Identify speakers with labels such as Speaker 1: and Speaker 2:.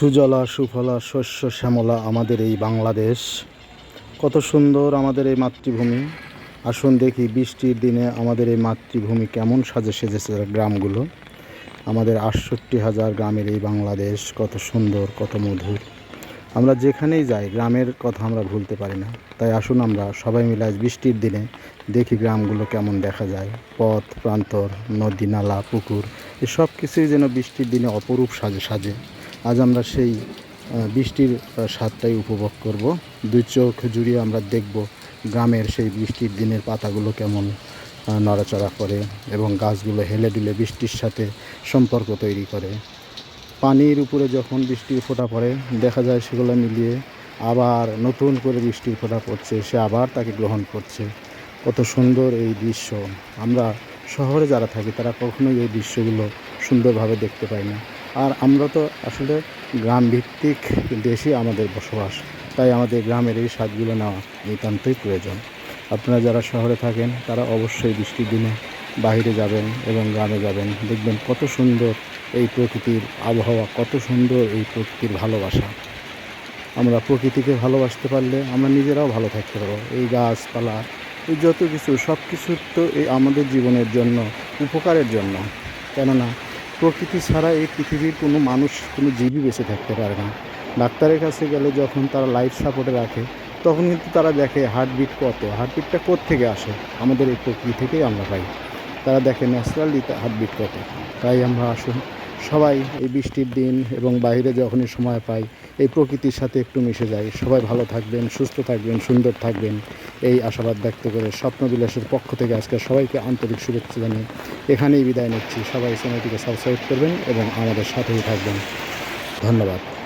Speaker 1: সুজলা, সুফলা, শস্য, শ্যামলা আমাদের এই বাংলাদেশ। কত সুন্দর আমাদের এই মাতৃভূমি। আসুন দেখি বৃষ্টির দিনে আমাদের এই মাতৃভূমি কেমন সাজে সেজেছে গ্রামগুলো। আমাদের আটষট্টি হাজার গ্রামের এই বাংলাদেশ কত সুন্দর, কত মধুর। আমরা যেখানেই যাই, গ্রামের কথা আমরা ভুলতে পারি না। তাই আসুন আমরা সবাই মিলে আজ বৃষ্টির দিনে দেখি গ্রামগুলো কেমন দেখা যায়। পথ, প্রান্তর, নদী, নালা, পুকুর, এসব কিছুই যেন বৃষ্টির দিনে অপরূপ সাজে সাজে। আজ আমরা সেই বৃষ্টির স্বাদটাই উপভোগ করব। দুই চোখ জুড়িয়ে আমরা দেখব গ্রামের সেই বৃষ্টির দিনের পাতাগুলো কেমন নড়াচড়া করে এবং গাছগুলো হেলে দুলে বৃষ্টির সাথে সম্পর্ক তৈরি করে। পানির উপরে যখন বৃষ্টির ফোঁটা পড়ে, দেখা যায় সেগুলো মিলিয়ে আবার নতুন করে বৃষ্টির ফোঁটা পড়ছে, সে আবার তাকে গ্রহণ করছে। কত সুন্দর এই দৃশ্য। আমরা শহরে যারা থাকি, তারা কখনোই এই দৃশ্যগুলো সুন্দরভাবে দেখতে পাই না। আর আমরা তো আসলে গ্রাম ভিত্তিক দেশে আমাদের বসবাস। তাই আমাদের গ্রামের এই স্বাদগুলো নেওয়া নিতান্তই প্রয়োজন। আপনারা যারা শহরে থাকেন, তারা অবশ্যই বৃষ্টির দিনে বাইরে যাবেন এবং গ্রামে যাবেন। দেখবেন কত সুন্দর এই প্রকৃতির আবহাওয়া, কত সুন্দর এই প্রকৃতির ভালোবাসা। আমরা প্রকৃতিকে ভালোবাসতে পারলে আমরা নিজেরাও ভালো থাকতে পারব। এই গাছপালা, এই যত কিছু সব কিছুর তো এই আমাদের জীবনের জন্য, উপকারের জন্য। কেননা প্রকৃতি ছাড়া এই পৃথিবীর কোনো মানুষ, কোনো জীবই বেঁচে থাকতে পারে না। ডাক্তারের কাছে গেলে যখন তারা লাইফ সাপোর্টে রাখে, তখন কিন্তু তারা দেখে হার্টবিট কত হার্টবিটটা থেকে আসে? আমাদের এই প্রকৃতি থেকেই আমরা পাই। তারা দেখে ন্যাচারালি হার্টবিট কত। তাই আমরা আসুন সবাই এই বৃষ্টির দিন এবং বাইরে যখনই সময় পাই, এই প্রকৃতির সাথে একটু মিশে যাই। সবাই ভালো থাকবেন, সুস্থ থাকবেন, সুন্দর থাকবেন। এই আশাবাদ ব্যক্ত করে স্বপ্নবিলাসের পক্ষ থেকে আজকে সবাইকে আন্তরিক শুভেচ্ছা জানিয়ে এখানেই বিদায় নিচ্ছি। সবাই চ্যানেলটিকে সাবস্ক্রাইব করবেন এবং আমাদের সাথেই থাকবেন। ধন্যবাদ।